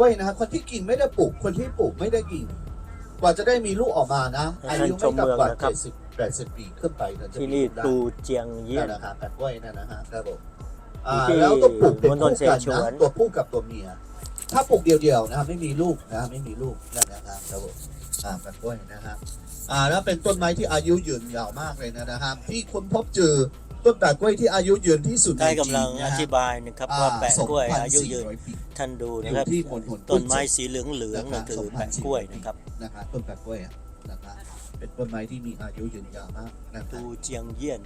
กล้วยนะครับคนที่กินไม่ได้ปลูก คนที่ปลูกไม่ได้กินกว่าจะได้มีลูกออกมานะ อายุไม่ต่ำกว่าเจ็ดสิบแปดสิบปีขึ้นไปถึงจะที่มีนี่ลูกได้ตูเจียงเยี่ยนั่นน นะครับแปดกล้วยนั่นนะฮะครับผมอ่าที่แล้วต้องปลูกเป็นมณฑคู่ลเสกันฉวน นะตัวผู้กับตัวเมีย ถ้าปลูกเดียวๆนะครับไม่มีลูกนะครับไม่มีลูกนั่นนะครับครับผมอ่าแปดกล้วยนะครับอ่าแล้วเป็นต้นไม้ที่อายุยืนยาวมากเลยนะครับที่คนพบเจอ ต้นแปดกล้วยที่อายุยืนที่สุดในได้จีกำลังนอนะฮะ ธิบายนะครับว่าแปะกล้วยอายุยืน 2,400ปีท่านดูอนะยู่ครับที่มณฑลต้นไม้สีเหลืองเหลืองๆนั่นคือแปะกล้วยนะครับ นะครับต้นแปะกล้วยอะนะครับเป็นต้นไม้ที่มีอายุยืนยาวมากนะครัตูบเจียงเยี่ยน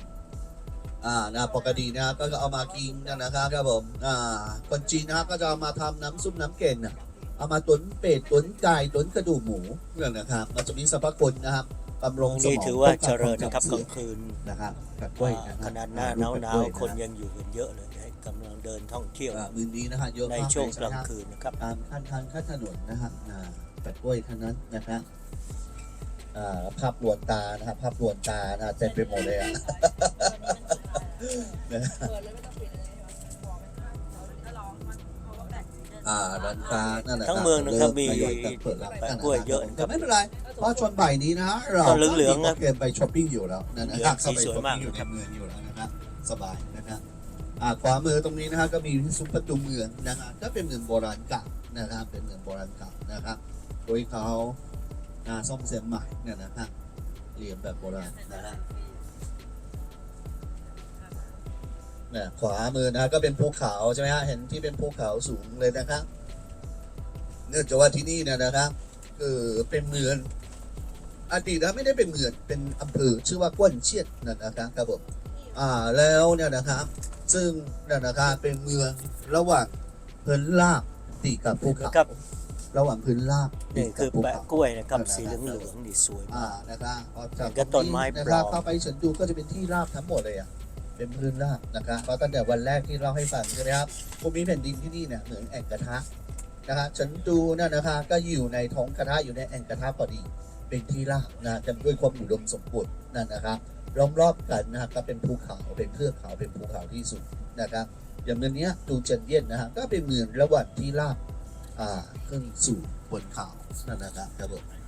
อ่านะปกตินะครับก็เอามากินนะนะครับครับผมอ่าคนจีนนะครับก็จะเอามาทำน้ำซุปน้ำเก่งนะเอามาตุ๋นเป็ดตุ๋นไก่ตุ๋นกระดูกหมูเนี่ยนะครับ มันจะมีสรรพคุณนะครับ บำรุงสมนี่องถือว่าป้งเจกันริญวามนะครับจำกเสื่ลาอมงคืนนะครับแปะกล้วยนะคขรับนาดหน้าหลูนาวกหแปะนากวล้วยคนนะยังอยู่กันเยอะเลยให้กำลังเดินท่องเที่ยว อ่ามือนี้นะฮะเยอะในมากช่วงเลยกลางนะครับคืนนะครับ ตามขั้นทางขั้นถนนนะครับอ่าแปดกล้วยทั้งนั้นนะครับอ่าภาพลวนตานะครับภาพลวนตานะเต็มไปหมดเลยอะอ่าร้านค้านั่นแหละทั้งเมืองนะครับมีทยอยกันเปิดร้านแปะกล้วยเยอะแต่ไม่เป็นไรเพราะชนบ่ายนี้นะเราตอนเหลืองๆก็นะมีโปรแกรมไปช้อปปิ้งอยู่แล้วนะนะครับเหลืองสีสวยมากเข้ไปช้อปปิ้งอยู่ในเมืองอยู่แล้วนะครับสบายนะครับอ่าขวามือตรงนี้นะครับก็มีซุ้มประตูเมืองนะครับก็เป็นเมืองโบราณเก่านะครับเป็นเมืองโบราณเก่านะครับโดยเขาอ่าซ่อมแซมใหม่เนี่ยนะครับเรียนแบบโบราณนะครับ เนี่ยขวามือนะก็เป็นภูเขาใช่ไหมฮะเห็นที่เป็นภูเขาสูงเลยนะครับเนื่องจากว่าที่นี่เนี่ยนะครับคือเป็นเมืองอดีตนะไม่ได้เป็นเมืองเป็นอำเภอชื่อว่ากวนเชียดนั่นนะครับครับผมอ่าแล้วเนี่ยนะครับ ซึ่งเนี่ยนะครับเป็นเมืองระหว่างพื้นราบติดกับภูเขาครับระหว่างพื้นราบตินี่ดกัคืบอภูแปะเขากล้วยนะครับสีเหลืองเหลืองๆนี่สวยอ่ามากนะครับพอจากก็ต้นไม้นะครับปลอมเข้าไปเฉินดูก็จะเป็นที่ราบทั้งหมดเลยอะ เป็นพื้นราบนะครับเพราะตั้งแต่วันแรกที่เราให้ฟังใช่ไหมครับภูมิแผ่นดินที่นี่เนี่ยเหมือนแอ่งกระทะนะครับฉันดูเนี่ยนะคะก็อยู่ในท้องกระทะอยู่ในแอ่งกระทะพอดี เป็นที่ราบนะจำด้วยความอุดมสมบูรณ์นั่นนะครับล้อมรอบกันนะครับก็เป็นภูเขาเป็นเทือกเขาเป็นภูเขาที่สุดนะครับอย่างเมืองนี้ยตูเจนเย็นนะฮะก็เป็นเมืองระหว่างที่ราบอ่าขึ้นสู่บนเขานั่นนะครับครับผม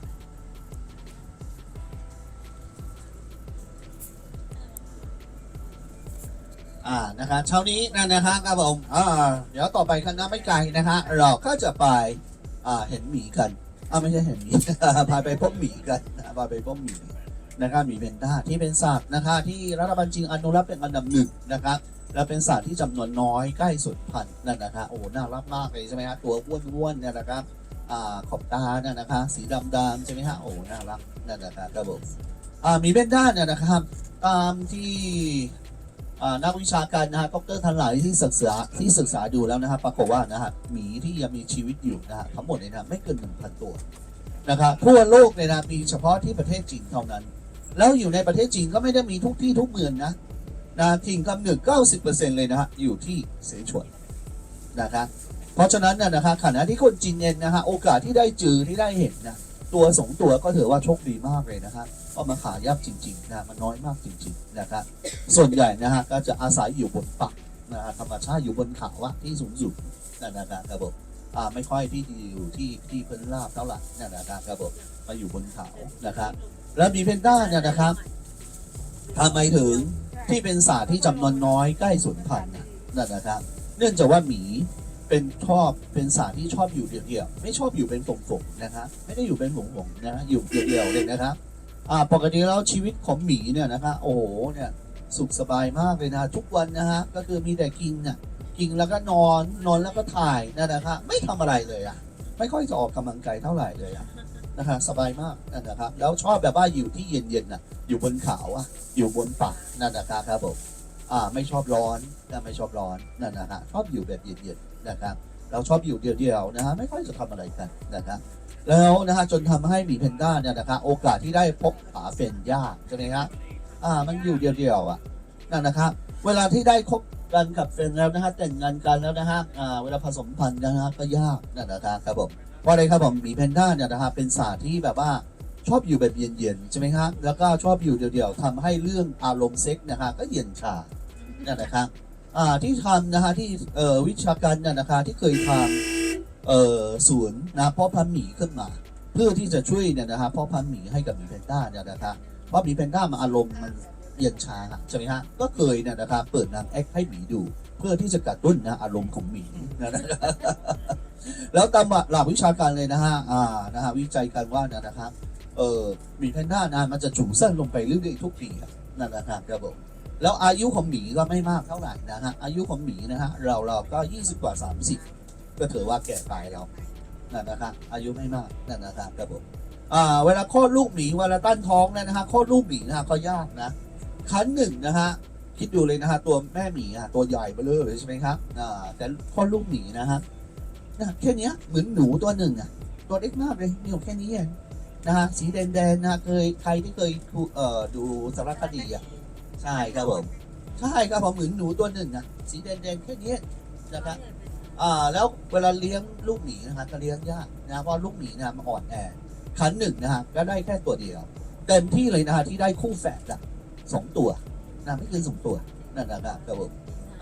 อ่านะคะเช้านี้นั่นนะคะครับผมอ่าเดี๋ยวต่อไปคณะไม่ไกลนะคะ เราก็จะไปอ่าเห็นหมีกันอ่าไม่ใช่เห็นหมี พาไปพบหมีกันนะพาไปพบหมีนะครับหมีเพนด้าที่เป็นสัตว์นะคะที่รัฐบาลจีนอนุรักษ์เป็นอันดับหนึ่งนะครับและเป็นสัตว์ที่จำนวนน้อยใกล้สุดพันธุ์นั่นนะคะโอ้น่ารักมากเลยใช่ไหมฮะตัวอ้วนๆเนี่ยนะครับอ่าขอบตาเนี่ยนะคะ สีดำๆใช่ไหมฮะโอ้น่ารักนั่นนะครับครับผมอ่าหมีเพนด้าเนี่ยนะครับตามที่ นักวิชาการนะฮะดรทันหลายที่ศึกษาที่ศึกษาดูแล้วนะครับปรากฏว่านะฮะหมีที่ยังมีชีวิตอยู่นะฮะทั้งหมดเนี่ยนะไม่เกินหนึ่งพันตัวนะครับทั่วโลกเนี่ยนะมีเฉพาะที่ประเทศจีนเท่านั้น แล้วอยู่ในประเทศจีนก็ไม่ได้มีทุกที่ทุกเมืองนะนะถิ่นกำเนิด90%เลยนะฮะอยู่ที่เสฉวนนะครับเพราะฉะนั้นนะนะครับขณะที่คนจีนเองนะฮะโอกาสที่ได้เจอที่ได้เห็นนะตัวสองตัวก็ถือว่าโชคดีมากเลยนะครับ เพรามันหายากจริงๆนะมันน้อยมากจริงๆนะครับส่วนใหญ่นะฮะก็จะอาศัยอยู่บนปักนะฮะธรรมชาติอยู่บนเขาอะที่สูงสุดนั่นนะครับรับผมอ่าไม่ค่อยที่อยู่ที่ที่พื้นราบเท่าไหร่นั่นะครับรับผมมาอยู่บนเขานะครับแล้วมีเพนด้าเนี่ยนะครับทำไมถึงที่เป็นสัตว์ที่จำนวนน้อยใกล้สูญพันธุ์นะนั่นะครับ เนื่องจากว่าหมีเป็นชอบเป็นสัตว์ที่ชอบอยู่เดี่ยวๆไม่ชอบอยู่เป็นฝูงๆนะครับไม่ได้อยู่เป็นฝูงๆนะฮะอยู่เดี่ยวๆเลยนะครับ อ่าปกติแล้วชีวิตของหมีเนี่ยนะคะโอ้โหเนี่ยสุขสบายมากเลยนะทุกวันนะฮะก็คือมีแต่กินน่ะกินแล้วก็นอนนอนแล้วก็ถ่ายนั่นนะคะไม่ทำอะไรเลยอะไม่ค่อยจะออกกำลังกายเท่าไหร่เลยอะนะคะสบายมากนั่นนะครับแล้วชอบแบบว่าอยู่ที่เย็นๆน่ะอยู่บนเขาอะอยู่บนป่านั่นนะครับครับผมอ่าไม่ชอบร้อนนะไม่ชอบร้อนนั่นนะฮะชอบอยู่แบบเย็นๆนะครับ เราชอบอยู่เดียวๆนะฮะไม่ค่อยจะทำอะไรกันนะครับแล้วนะฮะจนทำให้หมีเพนด้าเนี่ยนะครับโอกาสที่ได้พบหาเป็นยากใช่ไหมครับอ่ามันอยู่เดียวๆอะนั่นนะครับเวลาที่ได้คบกันกับแฟนแล้วนะฮะแต่งงานกันแล้วนะฮะอ่าเวลาผสมพันธุ์กันนะฮะก็ยากนั่นนะครับครับผมเพราะอะไรครับผมหมีเพนด้าเนี่ยนะครับเป็นสัตว์ที่แบบว่าชอบอยู่แบบเย็นๆใช่ไหมครับแล้วก็ชอบอยู่เดียวๆทำให้เรื่องอารมณ์เซ็กนะฮะก็เย็นชานั่นนะครับ อ่าที่ทำนะฮะที่เอ่อวิชาการเนี่ยนะคะที่เคยทำเอ่อศูนย์นะเพาะพันธุ์หมีขึ้นมา เพื่อที่จะช่วยเนี่ยนะฮะเพาะพันธุ์หมีให้กับหมีแพนด้าเนี่ยนะครับเพราะหมีแพนด้ามันอารมณ์มันเย็นชาใช่ไหมฮะก็เคยเนี่ยนะครับเปิดนางแอคให้หมีดูเพื่อที่จะกระตุ้นนะอารมณ์ของหมีนะนะแล้วตามหลักวิชาการเลยนะฮะอ่านะฮะวิจัยกันว่าเนี่ยนะครับเออหมีแพนด้านะมันจะถูสั้นลงไปเรื่อยๆทุกปีอะนั่นนะครับครับผม แล้วอายุของหมีก็ไม่มากเท่าไหร่นะฮะอายุของหมีนะฮะเราเราก็ 20 กว่า 30 ก็ถือว่าแก่ไปแล้วนั่นนะครับอายุไม่มากนั่นนะครับครับผมอ่าเวลาคลอดลูกหมีเวลาตั้นท้องเนยนะฮะคลอดลูกหมีนะฮะก็ยากนะครั้งหนึ่งนะฮะคิดดูเลยนะฮะตัวแม่หมีอะตัวใหญ่เบ้อเลยใช่ไหมครับอ่าแต่คลอดลูกหมีนะฮะนะแค่นี้เหมือนหนูตัวหนึ่งอะตัวเล็กมากเลยมีอยู่แค่นี้เองนะฮะสีแดงๆนะเคยใครที่เคยดูเอ่อดูสารคดีอะ ใช่ครับผมใช่ครับผมเหมือนหนูตัวหนึ่งอะสีแดงๆแค่นี้นะครับอ่าแล้วเวลาเลี้ยงลูกหมีนะฮะจะเลี้ยงยากนะเพราะลูกหมีนะมันอ่อนแอขันหนึ่งนะฮะก็ได้แค่ตัวเดียวเต็มที่เลยนะฮะที่ได้คู่แฝดอะสองตัวนะไม่เกินสองตัวนั่นนะครับครับผม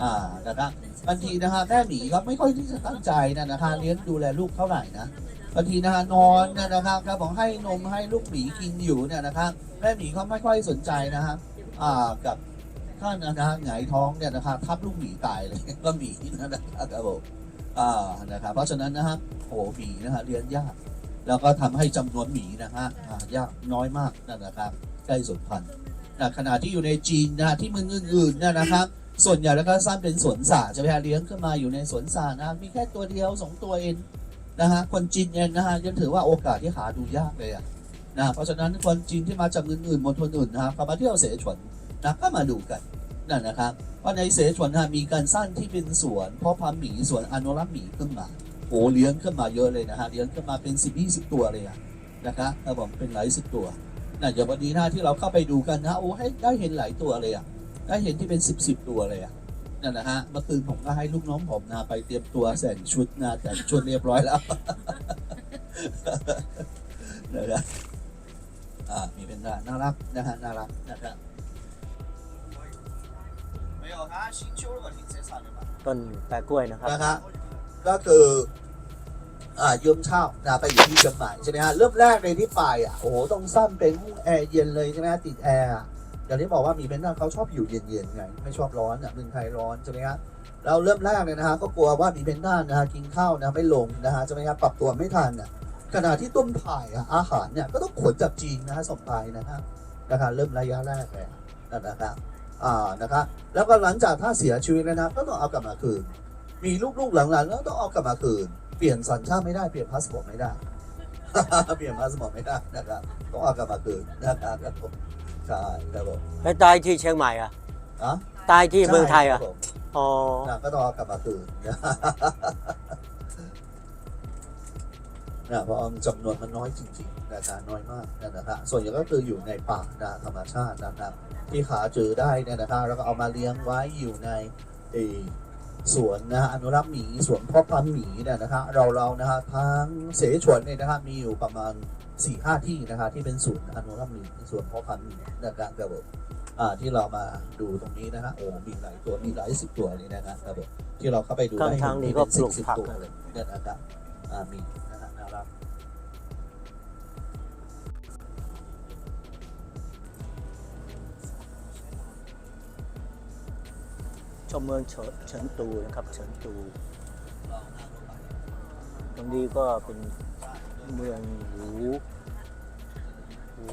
อ่านะครับบางทีนะฮะแม่หมีก็ไม่ค่อยที่จะตั้งใจนะนะคะเลี้ยงดูแลลูกเท่าไหร่นะบางทีนะฮะนอนเนยนะครับครับผมให้นมให้ลูกหมีกินอยู่เนี่ยนะครับแม่หมีเขาไม่ค่อยสนใจนะฮะ อ่ากับท่านนะฮะหงายท้องเนี่ยนะครับทับลูกหมีตายเลย ก็หมีนะครับครับผมอ่านะครับเพราะฉะนั้นนะฮะโอ้หมีนะฮะเลี้ยงยาก แล้วก็ทำให้จำนวนหมีนะฮะยากน้อยมากนั่นนะครับใกล้สูญพันธุ์ขณะที่อยู่ในจีนนะที่เมืองอื่นๆเนยนะครับส่วนใหญ่แล้วก็สร้างเป็นสวนสัตว์ใช่ไหมฮะเลี้ยงขึ้นมาอยู่ในสวนสัตว์นะมีแค่ตัวเดียวสองตัวเองนะฮะคนจีนเองนะฮะยังถือว่าโอกาสที่หาดูยากเลยอะ นะเพราะฉะนั้นคนจีนที่มาจากเมืองอื่นมณฑลอื่นนะฮะเขามาเที่ยวเสฉวนนะก็มาดูกันนั่นนะครับเพราะในเสฉวนนะมีการสร้างที่เป็นสวนเพาะพันธุ์หมีสวนอนุรักษ์หมีขึ้นมาโอ้เลี้ยงขึ้นมาเยอะเลยนะฮะเลี้ยงขึ้นมาเป็นสิบยี่สิบตัวเลยอะนะครับแล้วผมเป็นหลายสิบตัวนะอย่างวันนี้นะที่เราเข้าไปดูกันนะโอ้ให้ได้เห็นหลายตัวเลยอะได้เห็นที่เป็นสิบสิบตัวเลยอะนั่นนะฮะเมื่อคืนผมก็ให้ลูกน้องผมนะไปเตรียมตัวแต่งชุดนะแต่งชุดเรียบร้อยแล้วนะครับาดมีเป็นได้น่ารักนะฮะน่ารักนะครับต้นแปะกล้วยนะครับนะฮะก็คืออ่ายืมเช่านะไปอยู่ที่เชียงใหม่ใช่ไหมฮะเริ่มแรกเลยที่ไปอะโอ้โหต้องซ่อมเป็นห้องแอร์เย็นเลยใช่ไหมติดแอร์อย่างที่บอกว่ามีเป็นนั่นเขาชอบอยู่เย็นๆไงไม่ชอบร้อนอะเมืองไทยร้อนใช่ไหมครับเราเริ่มแรกเลยนะฮะก็กลัวว่ามีเพนด้านะฮะกินข้าวนะไม่ลงนะฮะใช่ไหมครับปรับตัวไม่ทันอะ ขณะที่ต้มถ่ายอะอาหารเนี่ยก็ต้องขนจากจีนนะฮะส่งไปนะฮะนะครับเริ่มระยะแรกเลยอะนั่นนะครับอ่านะครับแล้วก็หลังจากถ้าเสียชีวิตแล้วนะก็ต้องเอากลับมาคืน มีลูกๆหลังๆแล้วต้องเอากลับมาคืน เปลี่ยนสัญชาติไม่ได้เปลี่ยนพาสปอร์ตไม่ได้เปลี่ยนพาสปอร์ตไม่ได้นะครับต้องเอากลับมาคืนนะครับครับผมใช่ครับผมแล้วตายที่เชียงใหม่อะอะตายที่เมืองไทยอะใช่ครับผมอ๋อนะก็ต้องเอากลับมาคืน นะเพราะจำนวนมันน้อยจริงๆนะครับน้อยมากนะครับส่วนใหญ่ก็คืออยู่ในป่านะธรรมชาตินะครับที่หาเจอได้เนี่ยนะครับแล้วก็เอามาเลี้ยงไว้อยู่ในสวนนะฮะอนุรักษ์หมีสวนพาะพันธุ์หมีเนี่ยนะฮะเราเรานะฮะทั้งเสฉวนเนี่ยนะครับมีอยู่ประมาณสี่ห้าที่นะครับที่เป็นศูนย์อนุรักษ์หมีสวนพาะพันธุ์หมีนะครับครับผมอ่าที่เรามาดูตรงนี้นะฮะโอ้มีหลายตัวมีหลายสิบตัวเลยนะครับครับผมที่เราเข้าไปดูได้ข้างนี่เห็ก็ปลูกสิบผักตัวเลยเนี่ยนะครับอ่ามี ชมเมืองเฉินตูนะครับเฉินตูตรงนี้ก็เป็นเมืองหูหู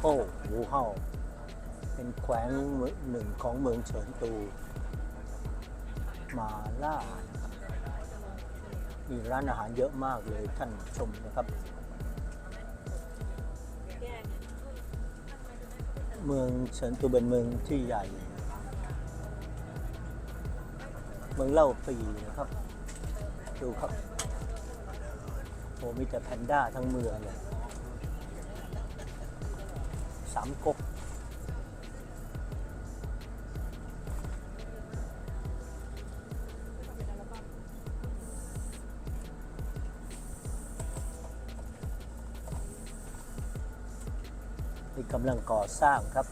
โอ้หูเฮาเป็นแขวงหนึ่งของเมืองเฉินตู มาล่ามีร้านอาหารเยอะมากเลยท่านชมนะครับ เมืองเฉินตูเป็นเมืองที่ใหญ่ เมืองเล่าปีนะครับ ดูครับโอ้มีแต่แพนด้าทั้งเมืองเลยสามก๊กนี่กำลังก่อสร้างครับ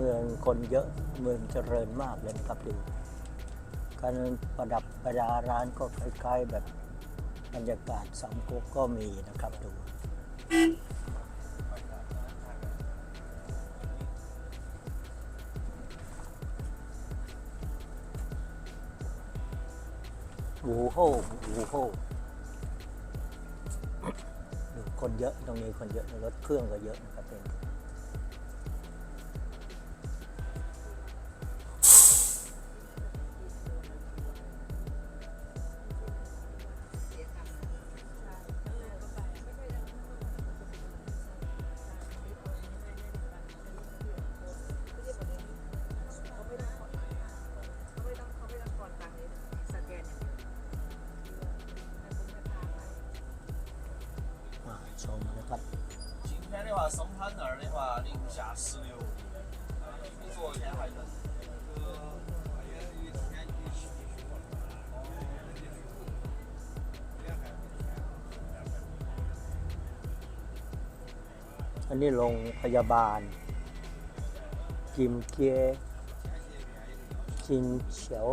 เมืองคนเยอะเมืองเจริญมากเลยครับดูการประดับประดาร้านก็คล้ายๆแบบบรรยากาศสามก๊กก็มีนะครับดูวูโฮวูโฮคนเยอะตรงนี้คนเยอะรถเครื่องก็เยอะ 的话，零下十六，比昨天还冷。哦 อันนี้โรงพยาบาล จิมเกียจินเฉียว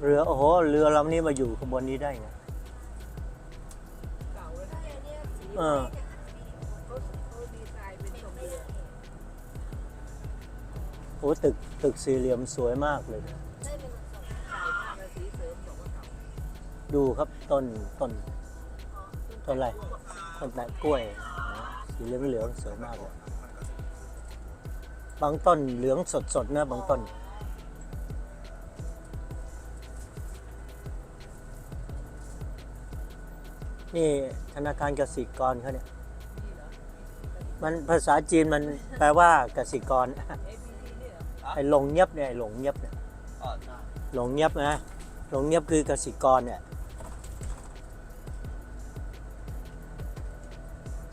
เรือ โอ้โห เรือลำนี้มาอยู่ขบวนนี้ได้ไง เออโอ้ตึกตึกสี่เหลี่ยมสวยมากเลยดูครับต้นต้นต้นอะไรต้นไหนกล้วยสีเหลืองเหลืองๆสวยมากเลยบางต้นเหลืองสดสดๆนะบางต้น นี่ธนาคารกสิกรเขาเนี่ย มันภาษาจีนมันแปลว่ากสิกร ไอ้หลงเงียบเนี่ยไอ้หลงเงียบเนี่ย哦，那หลงเงียบนะหลงเงียบคือกสิกรเนี่ย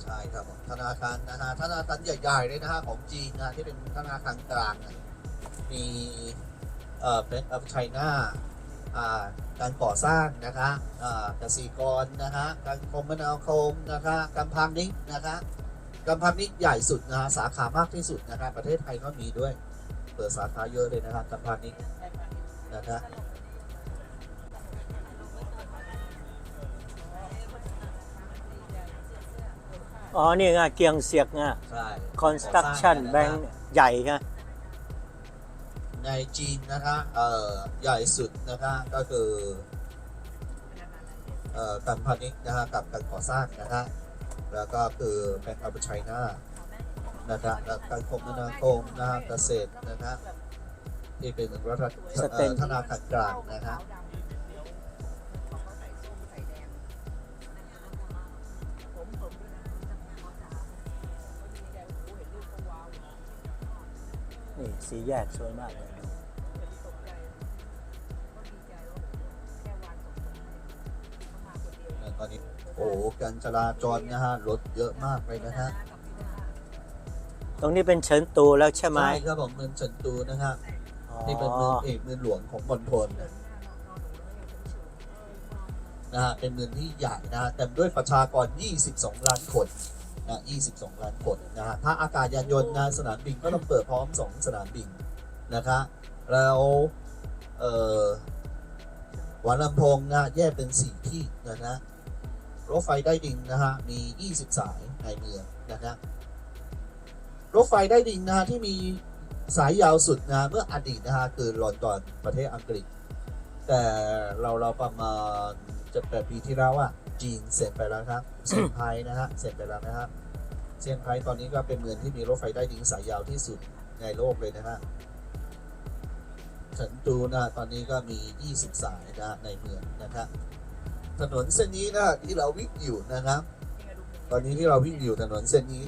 ใช่ครับผมธนาคารนะฮะธนาคารใหญ่ๆเลยนะฮะของจีนนะที่เป็นธนาคารกลางนะมีเอ่อเป็นอ f ไชน่าอ่า การก่อสร้างนะคะอ่ากสิกรนะฮะการคมนาคมนะคะการพาณิชย์นะคะการพาณิชย์ใหญ่สุดนะฮะสาขามากที่สุดนะคะประเทศไทยก็มีด้วย เปิดสาขาเยอะเลยนะครับการพาณิชย์นะคะอ๋อนี่ไงเกียงเสียกไง ใช่ construction ก่อสร้าง bank เนี่ยใหญ่ไง ในจีนนะคะเอ่อใหญ่สุดนะคะก็คือเอ่อการพาณิชย์นะคะกับการก่อสร้างนะคะแล้วก็คือแบงก์ออฟไชน่านะคะแล้วการคมนาคมนะคะเกษตรนะคะที่เป็นรัฐสเต็เอ่งอธนาคารกลางนะคะนี่สีแยกสวยมากเลย การจราจรนะฮะรถเยอะมากเลยนะฮะตรงนี้เป็นเฉินตูแล้วใช่ไหมใช่ครับผมเมืองเฉินตูนะครับอ๋อนี่เป็นเมืองเอกเมืองหลวงของมณฑลนะนะฮะเป็นเมืองที่ใหญ่นะฮะเต็มด้วยประชากร 22 ล้านคนนะ22 ล้านคนนะฮะถ้าอากาศยานยนต์นะสนามบินก็ต้องเปิดพร้อม 2 สนามบินนะคะแล้วเอ่อหัวลำโพงนะแยกเป็น 4 ที่นะฮะ รถไฟใต้ดินนะฮะมี 20 สายในเมืองนะครับรถไฟใต้ดินนะฮะที่มีสายยาวสุดนะเมื่ออดีตนะฮะคือลอนดอนประเทศอังกฤษ แต่เราเราประมาณจะแปดปีที่แล้วอะจีนเสร็จไปแล้วครับเซี่ยงไฮ้นะฮะเสร็จไปแล้วนะครับเซี่ยงไฮ้ตอนนี้ก็เป็นเมืองที่มีรถไฟใต้ดินสายยาวที่สุดในโลกเลยนะฮะเฉินตูนะตอนนี้ก็มี 20 สายนะในเมืองนะครับ ถนนเส้นนี้นะที่เราวิ่งอยู่นะครับ ตอนนี้ที่เราวิ่งอยู่ถนนเส้นนี้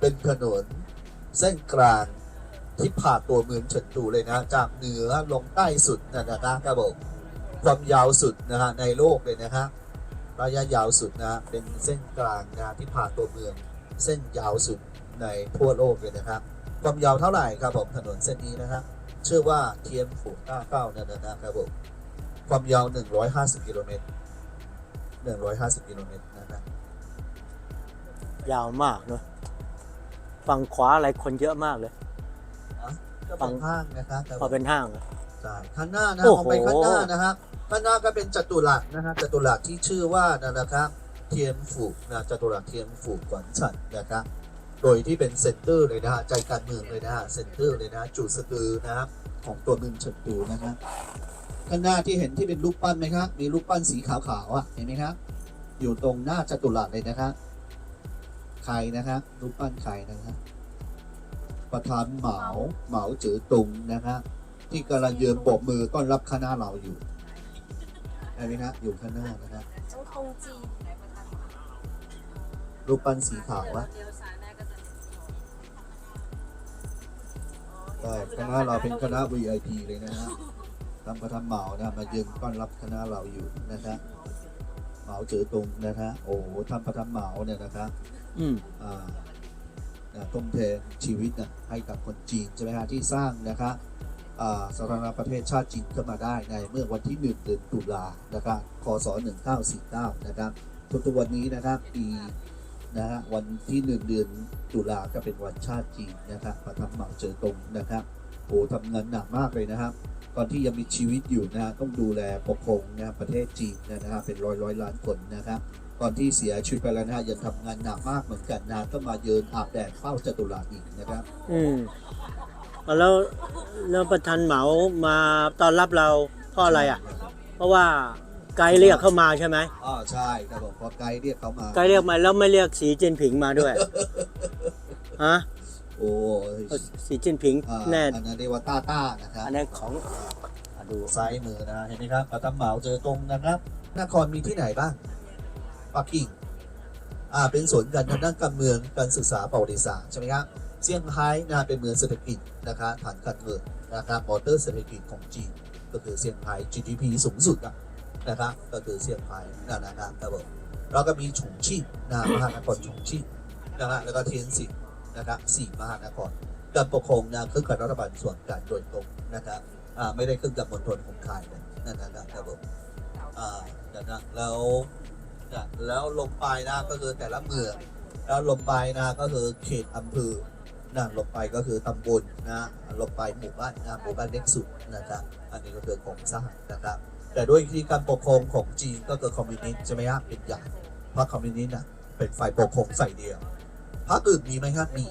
เป็นถนนเส้นกลางที่ผ่าตัวเมืองเฉินตูเลยนะ จากเหนือลงใต้สุดนะนะครับผมความยาวสุดนะฮะในโลกเลยนะฮะระยะยาวสุดนะเป็นเส้นกลางนะที่ผ่าตัวเมือง เส้นยาวสุดในทั่วโลกเลยนะครับ ความยาวเท่าไหร่ครับผมถนนเส้นนี้นะครับชื่อว่าเทียนฝูต้าเก้านั่นนะครับผมความยาว 150 กิโลเมตร 150กิโลเมตรนะครับยาวมากเนอะฝั่งขวาอะไรคนเยอะมากเลย ก็เป็นห้างนะครับแต่พอเป็นห้างอะใช่ข้างหน้านะโอ้มโหองไปข้างหน้านะครับข้างหน้าก็เป็นจัตุรัสนะครับจัตุรัสที่ชื่อว่านั่นนะครับเทียนฝูนะจัตุรัสเทียนฝูกวนฉันนะครับโดยที่เป็นเซ็นเตอร์เลยนะฮะใจกลารเมืองเลยนะฮะเซ็นเตอร์เลยนะจุดสะดือนะครับของตัวเมืองเฉินตูนะครับ ข้างหน้าที่เห็นที่เป็นรูปปั้นไหมครับมีรูปปั้นสีขาวๆอะเห็นไหมครับ อยู่ตรงหน้าจัตุรัสเลยนะครับใครนะครับรูปปั้นใครนะครับประธานเหมาเหมาจือตุงนะครับที่กำลังยืนโบกมือต้อนรับคณะเราอยู่เห็นไหมครับอยู่ข้างหน้านะครับต้องคงจีนรูปปั้นสีขาวอะเลี้ยวะใช่คณะเราเป็นคณะ VIP เลยนะฮะ ทำประทำเหมานะมายืนต้อนรับคณะเราอยู่นะครับเหมาเจอตรงนะฮะโอ้โหทำประทำเหมาเนี่ยนะครับอืมอ่าอ่าทุ่มเทชีวิตนะให้กับคนจีนใช่ไหมฮะที่สร้างนะครับอ่าสาธารณประเทศชาติจีนขึ้นมาได้ในเมื่อวันที่1เดือนตุลานะครับคศ1949นะครับทุกๆวันนี้นะครับปี นะฮะวันที่1เดือนตุลาก็เป็นวันชาติจีนนะครับประทับเหมาเจอตรงนะครับโอ้ทำงานหนักมากเลยนะครับ ตอนที่ยังมีชีวิตอยู่นะฮะต้องดูแลปกครองนะประเทศจีนนะครับเป็นร้อยร้อยล้านคนนะครับตอนที่เสียชีวิตไปแล้วนะฮะยังทำงานหนักมากเหมือนกันนะต้องมาเยืนอาบแดดเฝ้าจตุรัสอีกนะครับ อืมแล้วแล้วประธานเหมามาตอนรับเราเพราะอะไรอะ เพราะว่า ไกด์เรียกเข้ามาใช่ไหมอ๋อใช่ครับผมพอไกด์เรียกเขามาไกด์เรียกมาแล้วไม่เรียกสีจิ้นผิงมาด้วยฮะโอ้ยสีจิ้นผิงอ่าแน่อันนั้นเรียกว่าต้าต้านะครับอันนั้นของอะดูซ้ายมือนะเห็นไหมครับประทับเหมาเจอตรงนะครับนครมีที่ไหนบ้างปักกิ่งอ่าเป็นศูนย์การทางด้านการเมืองการศึกษาประวัติศาสตร์ใช่ไหมครับเซี่ยงไฮ้นะเป็นเมืองเศรษฐกิจนะครับฐานการเงินนะครับมอเตอร์เศรษฐกิจของจีนก็คือเซี่ยงไฮ้ GDP สูงสุดอะ นะครับ ก็คือเซี่ยงไฮ้นั่นนะครับครับผมแล้วก็มีฉงชิ่งนะมหานครฉงชิ่งนะฮะแล้วก็เทียนสิงนะครับสี่มหานครการปกครองนะคือกับรัฐบาลส่วนกลางโดยตรงนะครับอ่าไม่ได้ขึ้นกับมณฑลของใครเลยนั่นะครับครับผมอ่านะแล้วนะแล้วลงไปนะก็คือแต่ละเมืองแล้วลงไปนะก็คือเขตอำเภอนะลงไปก็คือตำบลนะลงไปหมู่บ้านนะหมู่บ้านเล็กสุดนะครับอันนี้ก็คือโครงสร้างนะครับ แต่ด้วยวิธีการปกครองของจีนก็คือคอมมิวนิสต์ใช่ไหมครับเป็นใหญ่เพราะคอมมิวนิสต์น่ะเป็นฝ่ายปกครองฝ่ายเดียวพรรคอื่นมีไหมครับมี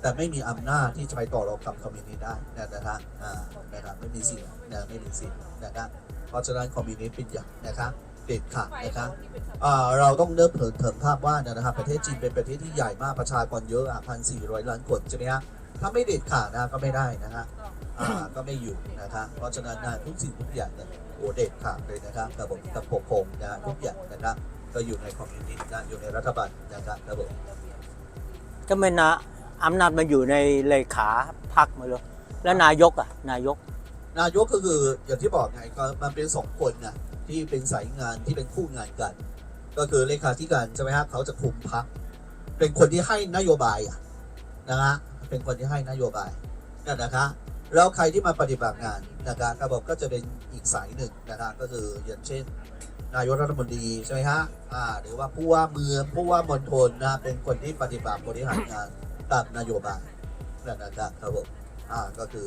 แต่ไม่มีอำนาจที่จะไปต่อรองกับคอมมิวนิสต์ได้นะครับอ่านะครับไม่มีสิทธิ์นะไม่มีสิทธิ์นะครับเพราะฉะนั้นคอมมิวนิสต์เป็นใหญ่นะครับเด็ดขาดนะครับอ่าเราต้องเริ่มเผยเถิมภาพว่านะครับประเทศจีนเป็นประเทศที่ใหญ่มากประชากรเยอะอะพันสี่ร้อยล้านคนใช่ไหมฮะถ้าไม่เด็ดขาดนะก็ไม่ได้นะฮะอ่าก็ไม่อยู่นะครับเพราะฉะนั้นทุกสิ่งทุกอย่างเนี่ย โอ้เด็ดขาดเลยนะครับระบบกับปกครองนะทุกอย่างนะครับก็อยู่ในคอมมิวนิสต์นะอยู่ในรัฐบาลนะครับระบบก็ไม่นะอำนาจมาอยู่ในเลขาพักมาเลยแล้วนายกอะนายก นายกก็คืออย่างที่บอกไงก็มันเป็นสองคนนะที่เป็นสายงานที่เป็นคู่งานกัน ก็คือเลขาธิการใช่ไหมฮะเขาจะคุมพักเป็นคนที่ให้นโยบายอะนะฮะเป็นคนที่ให้นโยบายนั่นนะคะ แล้วใครที่มาปฏิบัติงานนะครับระบบก็จะเป็นอีกสายหนึ่งนะครับก็คืออย่างเช่น นายกรัฐมนตรีใช่ไหมฮะอ่าหรือว่าผู้ว่าเมืองผู้ว่ามณฑลนะเป็นคนที่ปฏิบัติบริหารงานตามนโยบายนะครับครับผมอ่าก็คือ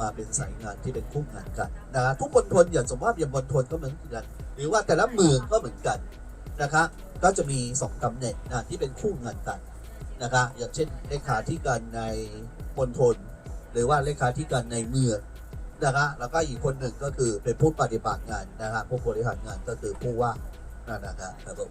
มาเป็นสายงานที่เป็นคู่งานกันนะครับทุกมณฑลอย่างสมมติว่าอย่างมณฑลก็เหมือนกัน หรือว่าแต่ละเมืองก็เหมือนกันนะครับก็จะมีสองตำแหน่งนะที่เป็นคู่งานกันนะครับอย่างเช่นเลขาธิการในมณฑล หรือว่าเลขาธิการในเมืองนะครับแล้วก็อีกคนหนึ่งก็คือเป็นผู้ปฏิบัติงานนะครับผู้บริหารงานก็คือผู้ว่านั่นนะครับครับผม